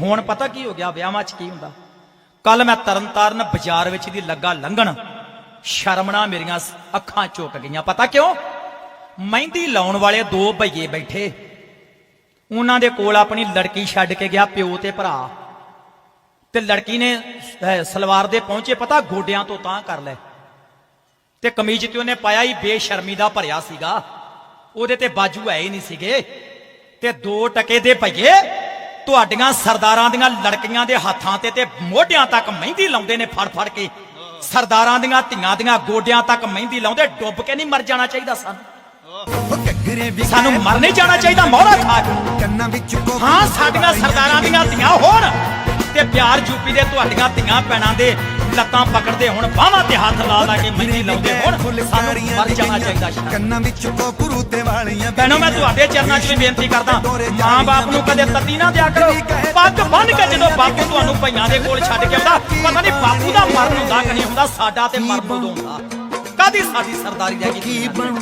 ਹੁਣ ਪਤਾ ਕੀ ਹੋ ਗਿਆ? ਵਿਆਹਾਂ 'ਚ ਕੀ ਹੁੰਦਾ? ਕੱਲ ਮੈਂ ਤਰਨਤਾਰਨ ਬਾਜ਼ਾਰ ਵਿੱਚ ਦੀ ਲੱਗਾ ਲੰਘਣ, ਸ਼ਰਮਣਾ ਮੇਰੀਆਂ ਅੱਖਾਂ ਝੁਕ ਗਈਆਂ। ਪਤਾ ਕਿਉਂ? ਮਹਿੰਦੀ ਲਾਉਣ ਵਾਲੇ ਦੋ ਭਈਏ ਬੈਠੇ। ਉਹਨਾਂ ਦੇ ਕੋਲ ਆਪਣੀ ਲੜਕੀ ਛੱਡ ਕੇ ਗਿਆ ਪਿਓ ਤੇ ਭਰਾ। ਤੇ ਲੜਕੀ ਨੇ ਸਲਵਾਰ ਦੇ ਪਹੁੰਚੇ, ਪਤਾ ਗੋਡਿਆਂ ਤੋਂ ਤਾਂ ਕਰ ਲੈ ਤੇ ਕਮੀਜ਼ ਤੇ ਉਹਨੇ ਪਾਇਆ ਹੀ ਬੇਸ਼ਰਮੀ ਦਾ ਭਰਿਆ ਸੀਗਾ। ਉਹਦੇ ਤੇ ਬਾਜੂ ਹੈ ਹੀ ਨਹੀਂ ਸੀਗੇ। ਤੇ ਦੋ ਟਕੇ ਦੇ ਭਈਏ ਤੁਹਾਡੀਆਂ ਸਰਦਾਰਾਂ ਦੀਆਂ ਲੜਕੀਆਂ ਦੇ ਹੱਥਾਂ ਤੇ ਤੇ ਮੋਢਿਆਂ ਤੱਕ ਮਹਿੰਦੀ ਲਾਉਂਦੇ ਨੇ ਫੜ ਫੜ ਕੇ। ਸਰਦਾਰਾਂ ਦੀਆਂ ਧੀਆਂ ਦੀਆਂ ਗੋਡਿਆਂ ਤੱਕ ਮਹਿੰਦੀ ਲਾਉਂਦੇ ਡੁੱਬ ਕੇ ਨਹੀਂ ਮਰ ਜਾਣਾ ਚਾਹੀਦਾ ਸਾਨੂੰ। ਸਾਨੂੰ ਮਰ ਨਹੀਂ ਜਾਣਾ ਚਾਹੀਦਾ ਮੋਹਰਾ ਖਾ ਕੇ ਕੰਨਾਂ ਵਿੱਚ ਹਾਂ ਸਾਡੀਆਂ ਸਰਦਾਰਾਂ ਦੀਆਂ ਧੀਆਂ ਹੋਣ ਤੇ ਪਿਆਰ ਯੂਪੀ ਦੇ ਤੁਹਾਡੀਆਂ ਧੀਆਂ ਪੈਣਾ ਦੇ ਲੱਤਾਂ ਪਕੜਦੇ ਹੁਣ ਬਾਹਾਂ ਤੇ ਹੱਥ ਲਾ ਲਾ ਕੇ ਮਹਿੰਦੀ ਲਾਉਂਦੇ ਹੁਣ। ਸਾਨੂੰ ਮਰ ਜਾਣਾ ਚਾਹੀਦਾ ਸ਼ਾਇਦ। ਕੰਨਾਂ ਵਿੱਚ ਕੋ ਕੁਰੂਤੇ ਵਾਲੀਆਂ ਭੈਣੋ ਮੈਂ ਤੁਹਾਡੇ ਚਰਨਾਂ 'ਚ ਵੀ ਬੇਨਤੀ ਕਰਦਾ। ਮਾਂ-ਬਾਪ ਨੂੰ ਕਦੇ ਤੱਤੀ ਨਾ ਦਿਆ ਕਰੋ। ਪੱਗ ਬੰਨ ਕੇ ਜਦੋਂ ਬਾਪੂ ਤੁਹਾਨੂੰ ਭਈਆਂ ਦੇ ਕੋਲ ਛੱਡ ਕੇ ਆਉਂਦਾ ਪਤਾ ਨਹੀਂ ਬਾਪੂ ਦਾ ਮਰਨ ਹੁੰਦਾ ਕਿ ਨਹੀਂ ਹੁੰਦਾ ਸਾਡਾ ਤੇ ਮਰਨ ਉਦੋਂ ਹੁੰਦਾ। ਕਾਦੀ ਸਾਡੀ ਸਰਦਾਰੀ ਰਹਿ ਕੀ ਬਣੂ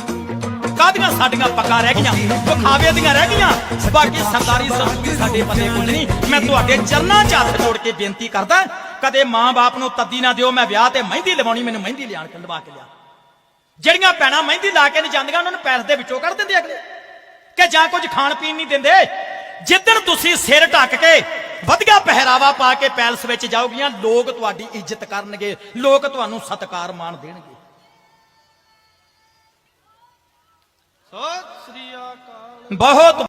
ਕਾਦੀਆਂ ਸਾਡੀਆਂ ਪੱਗਾਂ ਰਹਿ ਗਈਆਂ? ਵਿਖਾਵੇ ਦੀਆਂ ਰਹਿ ਗਈਆਂ? ਬਾਕੀ ਸਰਦਾਰੀ ਸੰਸਕ੍ਰਿਤੀ ਸਾਡੇ ਪੱਲੇ ਕੁਝ ਨਹੀਂ। ਮੈਂ ਤੁਹਾਡੇ ਚਰਨਾਂ 'ਚ ਹੱਥ ਜੋੜ ਕੇ ਬੇਨਤੀ ਕਰਦਾ, ਕਦੇ ਮਾਂ-ਬਾਪ ਨੂੰ ਤੱਦੀ ਨਾ ਦਿਓ, ਮੈਂ ਵਿਆਹ ਤੇ ਮਹਿੰਦੀ ਲਵਾਉਣੀ, ਮੈਨੂੰ ਮਹਿੰਦੀ ਲਿਆਣ ਕੇ ਲਵਾ ਕੇ ਲਿਆ। ਜਿਹੜੀਆਂ ਭੈਣਾਂ ਮਹਿੰਦੀ ਲਾ ਕੇ ਨਹੀਂ ਜਾਂਦੀਆਂ, ਉਹਨਾਂ ਨੂੰ ਪੈਰ ਦੇ ਵਿੱਚੋਂ ਕੱਢ ਦਿੰਦੇ ਅਗਲੇ। ਕਿ ਜਾਂ ਕੁਝ ਖਾਣ ਪੀਣ ਨਹੀਂ ਦਿੰਦੇ। ਜਿੱਦਣ ਤੁਸੀਂ ਸਿਰ ਢੱਕ ਕੇ ਵਧੀਆ ਪਹਿਰਾਵਾ ਪਾ ਕੇ ਪੈਲਸ ਵਿੱਚ ਜਾਓਗੀਆਂ, ਲੋਕ ਤੁਹਾਡੀ ਇੱਜ਼ਤ ਕਰਨਗੇ, ਲੋਕ ਤੁਹਾਨੂੰ ਸਤਿਕਾਰ ਮਾਣ ਦੇਣਗੇ। ਬਹੁਤ